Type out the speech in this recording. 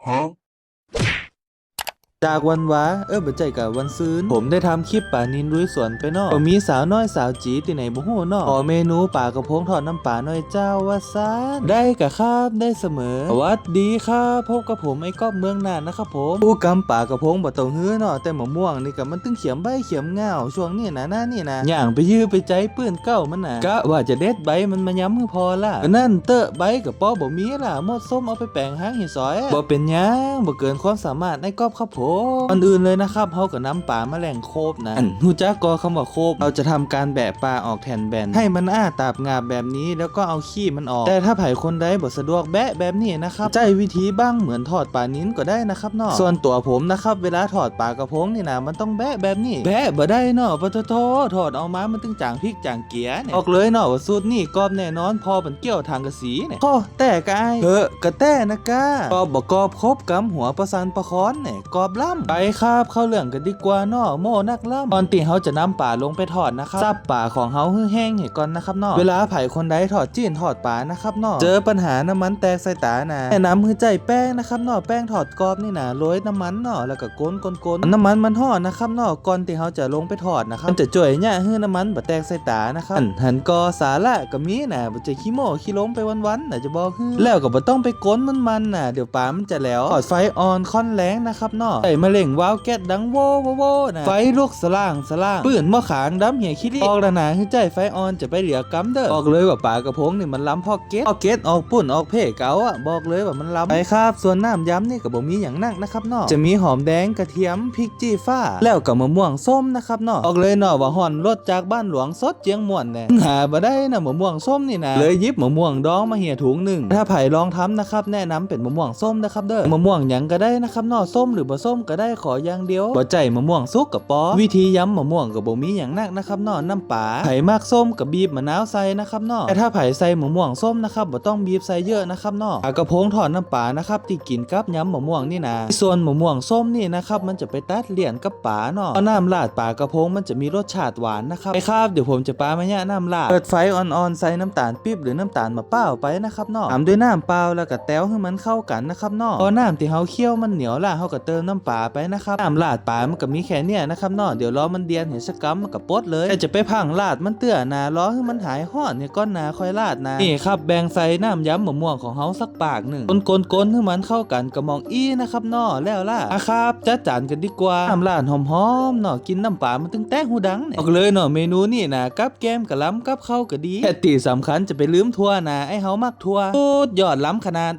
Huh? จากวันวาเออบ่ใจกับวันซืนผมได้ทำคลิปป่านินรุยสวนไปนอกมีสาวน้อยสาวจีที่ไหนบ่ฮู้นอกขอเมนูป่ากระพงทอดน้ำป่าน้อยเจ้าว่าซานได้กะครับได้เสมอสวัสดีครับพบกับผมไอ้ก๊อบเมืองน่านนะครับผมผู้กำป่ากระพงบ่ต้องฮื้อนาะแต่มะม่วงนี่ก็มันตึงเขียมใบเขียมเงาช่วงนี้นะหน้านี่นะย่างไปยื้อไปใจปื้นเก้ามันน่ะกะว่าจะเด็ดใบมันมาย้ำมือพอละก็นั่นเตอะใบกับป้อบ่มีล่ะหมดส้มเอาไปแปลงหางหิซอยบ่เป็นหยังบ่เกินความสามารถในก๊อบครับผมก่อนอื่นเลยนะครับเฮากับน้ำป่าแมลงโคบนะอันฮู้จักกอคำว่าโคบเราจะทำการแบะปลาออกแทนแบนให้มันอ้าตาบงาบแบบนี้แล้วก็เอาขี้มันออก แต่ถ้าไผ่คนใดบ่สะดวกแบะแบบนี้นะครับใจวิธีบ้างเหมือนทอดปลานิ้นก็ได้นะครับเนาะส่วนตัวผมนะครับเวลาทอดปลากระพงนี่นะมันต้องแบะแบบนี้แบะบ่ได้เนาะปะโทโททอดออกมามันตึงจางพริกจางเกียเนี่ยออกเลยเนาะว่าสูตรนี่กรอบแน่นอนพอมันเกี่ยวทางกระสีเนี่ยโอ้แต่กายเออกระแต้นะกากรอบบ่กรอบครบกำหัวประสันประคอนเนี่ยกรอบล่ำไปครับเข้าเรื่องกันดีกว่าเนาะโมนักล่ำตอนตีเขาจะนำป่าลงไปทอดนะครับซับป่าของเขาให้แห้งเห็นก่อนนะครับเนาะเวลาไผ่คนใดทอดจีนทอดป่านะครับเนาะเจอปัญหาน้ำมันแตกใส่ตานะแนะนำคือใจแป้งนะครับเนาะแป้งทอดกรอบนี่นะโรยน้ำมันเนาะแล้วก็ก้นก้นก้นน้ำมันมันห่อดนะครับเนาะก่อนที่เขาจะลงไปทอดนะครับมันจะจ่วยเนี่ยให้น้ำมันบ่แตกใส่ตานะครับหันกอสาระก็มีนะบ่จะขี้โมขี้ล้มไปวันๆน่ะจะบอกคือแล้วก็บ่ต้องไปก้นมันมันน่ะเดี๋ยวปลามันจะแล้วทอดไฟออนค่อนแรงนะครับเนาะใส่มะเร็งว้าวแก๊สดังโวโวโวนะไฟลุกสล่างสล่างปืนหม้อขางดำเหี่ยขี้ดิออกระหนาให้ใจไฟอ่อนจะไปเหลือกำเด้อบอกเลยว่าปลากระพงนี่มันล้ำพอเก็ตพอเก็ตออกปุ่นออกเพ่เก๋าอะบอกเลยว่ามันล้ำไปครับ ส่วนน้ำย้ำนี่ก็บ่มีอย่างนักนะครับเนาะจะมีหอมแดงกระเทียมพริกจี้ฟ้า แล้วก็มะม่วงส้มนะครับเนาะออกเลยเนาะว่าห่อนรสจากบ้านหลวงสดเจียงม่วนแน่หาบ่ได้นะมะม่วงส้มนี่นะเลยหยิบมะม่วงดองมาเหี่ยถุงหนึ่งถ้าไผ่ลองทำนะครับแนะนำเป็นมะม่วงส้มนะครับเด้อมะม่วงหยังก็ได้นะครับเนาะส้มหรือบ่ส้มก็ได้ขออย่างเดียวบ่ใจมะม่วงสุกกับปอ วิธีย้ำมะม่วงกับบ่มีอย่างนักนะครับเนาะน้ำปลาไผ่มากส้มกับบีบมะนาวใส่นะครับเนาะแต่ถ้าไผ่ใส่มะม่วงส้มนะครับบ่ต้องบีบใส่เยอะนะครับเนาะปลากระพงทอดน้ำปลานะครับที่กินกับย้ำมะม่วงนี่นะส่วนมะม่วงส้มนี่นะครับมันจะไปตัดเหรียญกับปลาเนาะเอาน้ำราดปลากระพงมันจะมีรสชาติหวานนะครับไปครับเดี๋ยวผมจะปามาเนี่ยน้ำราดเปิดไฟอ่อนๆใส่น้ำตาลปี๊บหรือน้ำตาลมะเป้าวไปนะครับเนาะตามด้วยน้ำเปล่าแล้วก็แต้วให้มันเข้ากันนะครับเนาะพอน้ำที่เฮาเคี่ยวมันเหนียวล่ะเฮาก็เติมน้ำปลาไปนะครับน้ำราดปลามันก็มีแค่เนี้ยนะครับเนาะเดี๋ยวรอมันเดียนเห็นสกกัมมันก็ปดเลยแต่จะไปพังราดมันเตื้อนาล้อให้มันหายห้อนเนี่ยก้อนนาค่อยราดนะนี่ครับแบ่งใส่น้ำย้ำมะม่วงของเฮาสักปากหนึ่งกลนๆให้มันเข้ากันกับมองอี้นะครับเนาะแล้วล่ะอะครับจัดจานกันดีกว่าน้ำราดหอมๆเนาะกินน้ำปลามันตึงแตกหูดังเนี่ยบอกเลยเนาะเมนูนี่นะกับแก้มกับล้ำกับเข้าวก็ดีแต่ตีสำคัญจะไปลืมทั่วนะไอเฮามักทั่วสุดยอดล้ำขนาด